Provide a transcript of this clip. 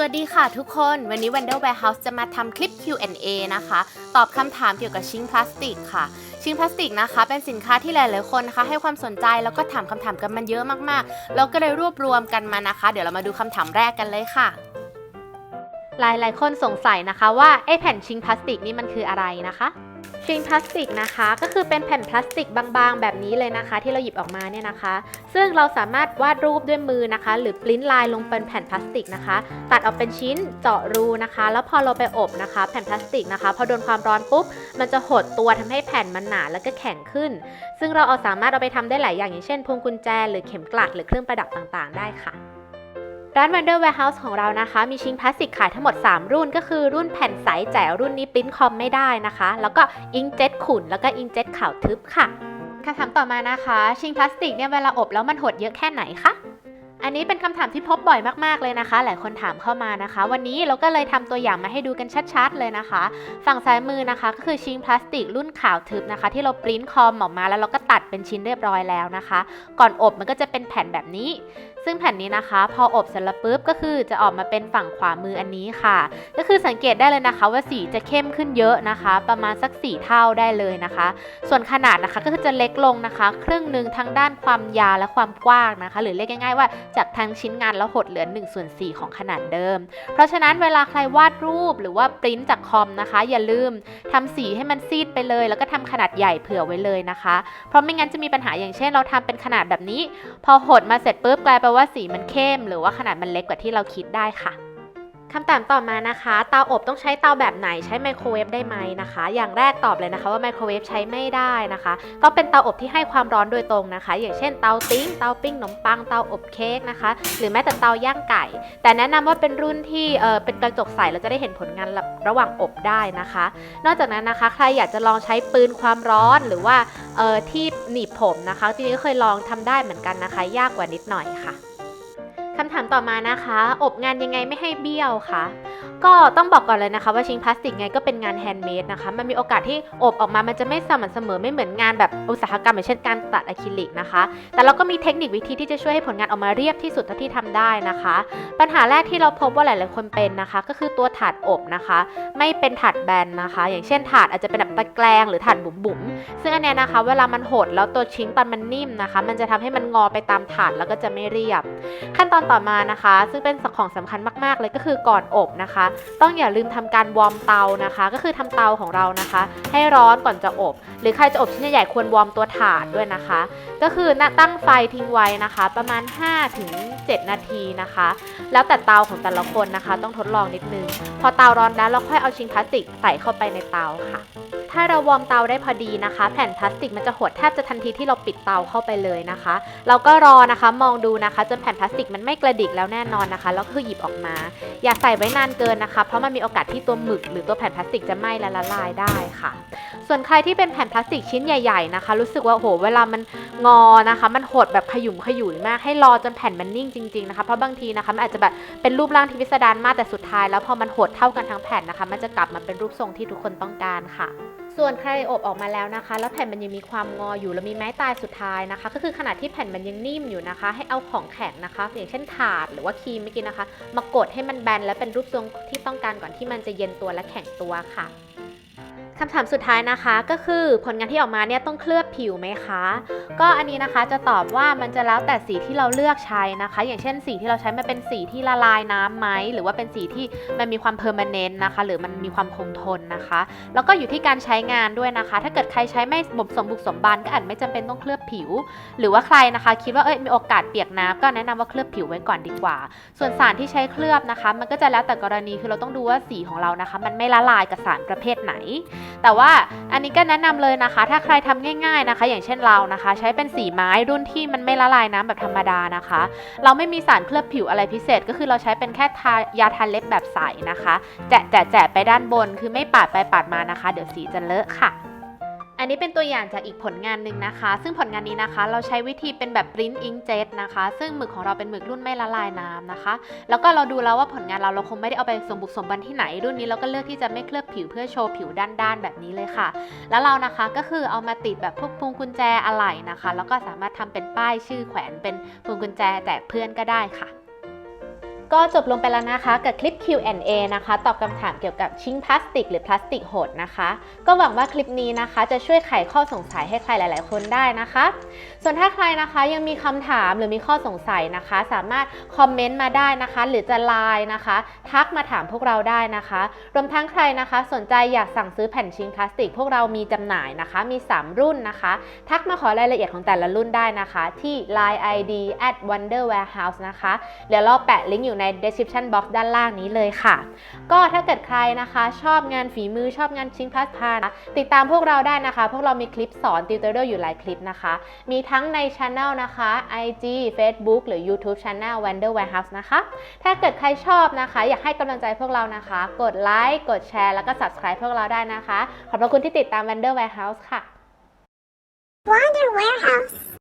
สวัสดีค่ะทุกคน วันนี้ Wonder Warehouse จะมาทำคลิป Q&A นะคะ ตอบคำถามเกี่ยวกับชิ้นพลาสติกค่ะ ชิ้นพลาสติกนะคะ เป็นสินค้าที่หลายๆคนนะคะ ให้ความสนใจแล้วก็ถามคำถามกันมันเยอะมากๆ เราก็เลยรวบรวมกันมานะคะ เดี๋ยวเรามาดูคำถามแรกกันเลยค่ะ หลายๆ คนสงสัยนะคะว่าไอ้แผ่นชิ้นพลาสติกนี่มันคืออะไรนะคะ ชิ้นพลาสติกนะคะ ก็คือเป็นแผ่นพลาสติกบางๆ แบบนี้เลยนะคะ ที่เราหยิบออกมาเนี่ยนะคะ ซึ่งเราสามารถวาดรูปด้วยมือนะคะ หรือปริ้นลายลงเป็นแผ่นพลาสติกนะคะ ตัดออกเป็นชิ้นเจาะรูนะคะ แล้วพอเราไปอบนะคะ แผ่นพลาสติกนะคะ พอโดนความร้อนปุ๊บมันจะหดตัวทำให้แผ่นมันหนาแล้วก็แข็งขึ้น ซึ่งเราเอาสามารถเอาไปทำได้หลายอย่างอย่างเช่นพวงกุญแจ หรือเข็มกลัดหรือเครื่องประดับต่างๆ ได้ค่ะ ร้าน Wonder Warehouse ของเรานะคะ มีชิ้นพลาสติกขายทั้งหมด 3 รุ่น ก็คือรุ่นแผ่นใสแจ๋วรุ่นนี้ปริ้นคอมไม่ได้นะคะ แล้วก็อิงเจ็ตขุ่นแล้วก็อิงเจ็ตขาวทึบค่ะคำถามต่อมานะคะ ชิ้นพลาสติกเนี่ยเวลาอบแล้วมันหดเยอะแค่ไหนคะอันนี้เป็นคำถามที่พบบ่อยมากๆเลยนะคะ หลายคนถามเข้ามานะคะ วันนี้เราก็เลยทำตัวอย่างมาให้ดูกันชัดๆเลยนะคะ ฝั่งซ้ายมือนะคะ ก็คือชิ้นพลาสติกรุ่นขาวทึบนะคะ ที่เราปริ้นคอมออกมาแล้วเราก็ตัดเป็นชิ้นเรียบร้อยแล้วนะคะ ก่อนอบมันก็จะเป็นแผ่นแบบนี้ ซึ่งแผ่นนี้นะคะ พออบเสร็จแล้วปุ๊บก็คือจะออกมาเป็นฝั่งขวามืออันนี้ค่ะ ก็คือสังเกตได้เลยนะคะ ว่าสีจะเข้มขึ้นเยอะนะคะ ประมาณสัก4เท่าได้เลยนะคะ ส่วนขนาดนะคะก็คือจะเล็กลงนะคะ ครึ่งหนึ่งทั้งด้านความยาวและความกว้างนะคะ หรือเรียกง่ายๆว่าจากทางชิ้นงานแล้วหดเหลือ1ส่วน4ของขนาดเดิม เพราะฉะนั้นเวลาใครวาดรูปหรือว่าปริ้นจากคอมนะคะ อย่าลืมทำสีให้มันซีดไปเลย แล้วก็ทำขนาดใหญ่เผื่อไว้เลยนะคะ เพราะไม่งั้นจะมีปัญหาอย่างเช่น เราทำเป็นขนาดแบบนี้ พอหดมาเสร็จปุ๊บกลายเป็นว่าสีมันเข้ม หรือว่าขนาดมันเล็กกว่าที่เราคิดได้ค่ะคำถามต่อมานะคะ เตาอบต้องใช้เตาแบบไหนใช้ไมโครเวฟได้ไหมนะคะ อย่างแรกตอบเลยนะคะว่าไมโครเวฟใช้ไม่ได้นะคะต้องเป็นเตาอบที่ให้ความร้อนโดยตรงนะคะ อย่างเช่นเตาติ้งเตาปิ้งขนมปังเตาอบเค้กนะคะ หรือแม้แต่เตาย่างไก่ แต่แนะนำว่าเป็นรุ่นที่เออเป็นกระจกใสเราจะได้เห็นผลงานระหว่างอบได้นะคะ นอกจากนั้นนะคะ ใครอยากจะลองใช้ปืนความร้อนหรือว่าเออที่หนีบผมนะคะจริงๆก็เคยลองทำได้เหมือนกันนะคะ ยากกว่านิดหน่อยค่ะ คำถามต่อมานะคะ อบงานยังไงไม่ให้เบี้ยวคะ ก็ต้องบอกก่อนเลยนะคะ ว่าชิ้นพลาสติกไงก็เป็นงานแฮนด์เมดนะคะ มันมีโอกาสที่อบออกมามันจะไม่สม่ำเสมอไม่เหมือนงานแบบอุตสาหกรรมอย่างเช่นการตัดอะคริลิกนะคะ แต่เราก็มีเทคนิควิธีที่จะช่วยให้ผลงานออกมาเรียบที่สุดเท่าที่ทำได้นะคะ ปัญหาแรกที่เราพบว่าหลาย ๆ คนเป็นนะคะ ก็คือตัวถาดอบนะคะ ไม่เป็นถาดแบนนะคะ อย่างเช่นถาดอาจจะเป็นแบบตะแกรงหรือถาดบุ๋มๆซึ่งอันเนี้ยนะคะ เวลามันหดแล้วตัวชิ้นตอนมันนิ่มนะคะ มันจะทำให้มันงอไปตามถาดแล้วก็จะไม่เรียบ ขั้นตอนต่อมานะคะ ซึ่งเป็นของสำคัญมาก ๆ เลยก็คือก่อนอบนะคะต้องอย่าลืมทำการวอร์มเตานะคะ ก็คือทำเตาของเรานะคะ ให้ร้อนก่อนจะอบ หรือใครจะอบชิ้นใหญ่ๆควรวอร์มตัวถาดด้วยนะคะ ก็คือตั้งไฟทิ้งไว้นะคะ ประมาณ 5-7 นาทีนะคะ แล้วแต่เตาของแต่ละคนนะคะ ต้องทดลองนิดนึง พอเตาร้อนแล้วเราค่อยเอาชิ้นพลาสติกใส่เข้าไปในเตาค่ะ ถ้าเราวอร์มเตาได้พอดีนะคะ แผ่นพลาสติกมันจะหดแทบจะทันทีที่เราปิดเตาเข้าไปเลยนะคะ เราก็รอนะคะมองดูนะคะจนแผ่นพลาสติกมันไม่กระดิกแล้วแน่นอนนะคะแล้วคือหยิบออกมา อย่าใส่ไว้นานเกินนะคะ เพราะมันมีโอกาสที่ตัวหมึก หรือตัวแผ่นพลาสติกจะไหม้และละลายได้ค่ะ ส่วนใครที่เป็นแผ่นพลาสติกชิ้นใหญ่ๆนะคะ รู้สึกว่าโอ้โหเวลามันงอนะคะ มันหดแบบขยุ่มขยุ่ยมากให้รอจนแผ่นมันนิ่งจริงๆนะคะเพราะบางทีนะคะมันอาจจะแบบเป็นรูปร่างที่พิสดารมากแต่สุดท้าย แล้วพอมันหดเท่ากันทั้งแผ่นนะคะ มันจะกลับมาเป็นรูปทรงที่ทุกคนต้องการค่ะ ส่วนใครอบออกมาแล้วนะคะ แล้วแผ่นมันยังมีความงออยู่แล้วมีไม้ตายสุดท้ายนะคะ ก็คือขนาดที่แผ่นมันยังนิ่มอยู่นะคะ ให้เอาของแข็งนะคะ อย่างเช่นถาดหรือว่าครีมเมื่อกี้นะคะ มากดให้มันแบนและเป็นรูปทรงที่ต้องการก่อนที่มันจะเย็นตัวและแข็งตัวค่ะ คำถามสุดท้ายนะคะก็คือผลงานที่ออกมาเนี่ยต้องเคลือบผิวไหมคะ ก็อันนี้นะคะจะตอบว่ามันจะแล้วแต่สีที่เราเลือกใช้นะคะ อย่างเช่นสีที่เราใช้มันเป็นสีที่ละลายน้ำไหมหรือว่าเป็นสีที่มันมีความเพอร์มานเนนต์นะคะ หรือมันมีความคงทนนะคะ แล้วก็อยู่ที่การใช้งานด้วยนะคะ ถ้าเกิดใครใช้ไม่สมบุกสมบันก็อาจไม่จำเป็นต้องเคลือบผิว หรือว่าใครนะคะคิดว่าเอ้ยมีโอกาสเปียกน้ำก็แนะนำว่าเคลือบผิวไว้ก่อนดีกว่า ส่วนสารที่ใช้เคลือบนะคะ มันก็จะแล้วแต่กรณีคือเราต้องดูว่าสีของเรานะคะ มันไม่ละลายกับสารประเภทไหนแต่ว่าอันนี้ก็แนะนำเลยนะคะ ถ้าใครทำง่ายๆนะคะ อย่างเช่นเรานะคะ ใช้เป็นสีไม้รุ่นที่มันไม่ละลายน้ำแบบธรรมดานะคะ เราไม่มีสารเคลือบผิวอะไรพิเศษ ก็คือเราใช้เป็นแค่ทายาทาเล็บแบบใสนะคะ แจะแจะแจะไปด้านบนคือไม่ปาดไปปาดมานะคะ เดี๋ยวสีจะเลอะค่ะ อันนี้เป็นตัวอย่างจากอีกผลงานหนึ่งนะคะ ซึ่งผลงานนี้นะคะ เราใช้วิธีเป็นแบบ print inkjet นะคะ ซึ่งหมึกของเราเป็นหมึกรุ่นไม่ละลายน้ำนะคะ แล้วก็เราดูแล้วว่าผลงานเราเราคงไม่ได้เอาไปสมบุกสมบันที่ไหน รุ่นนี้เราก็เลือกที่จะไม่เคลือบผิวเพื่อโชว์ผิวด้านๆแบบนี้เลยค่ะ แล้วเรานะคะก็คือเอามาติดแบบพวกพวงกุญแจอะไหล่นะคะ แล้วก็สามารถทำเป็นป้ายชื่อแขวนเป็นพวงกุญแจแจกเพื่อนก็ได้ค่ะ ก็จบลงไปแล้วนะคะกับคลิป Q&A นะคะ ตอบคำถามเกี่ยวกับชิ้นพลาสติก หรือพลาสติกโหดนะคะ ก็หวังว่าคลิปนี้นะคะจะช่วยไขข้อสงสัยให้ใครหลาย ๆ คนได้นะคะ ส่วนถ้าใครนะคะยังมีคำถามหรือมีข้อสงสัยนะคะ สามารถคอมเมนต์มาได้นะคะ หรือจะไลน์นะคะ ทักมาถามพวกเราได้นะคะ รวมทั้งใครนะคะ สนใจอยากสั่งซื้อแผ่นชิ้นพลาสติก พวกเรามีจำหน่ายนะคะ มี 3 รุ่นนะคะ ทักมาขอรายละเอียดของแต่ละรุ่นได้นะคะ ที่ line ID at wonder warehouse นะคะเดี๋ยวเราแปะลิงก์อยู่ใน description box ด้านล่างนี้เลยค่ะ ก็ถ้าเกิดใครนะคะชอบงานฝีมือชอบงานชิ้นพลาสติกติดตามพวกเราได้นะคะ พวกเรามีคลิปสอนติวเตอร์อยู่หลายคลิปนะคะ มีทั้งใน Channel นะคะ IG Facebook หรือ YouTube Channel Wonder Warehouse นะคะ ถ้าเกิดใครชอบนะคะ อยากให้กำลังใจพวกเรานะคะ กดไลค์กดแชร์แล้วก็ Subscribe พวกเราได้นะคะ ขอบพระคุณที่ติดตาม Wonder Warehouse ค่ะ Wonder Warehouse.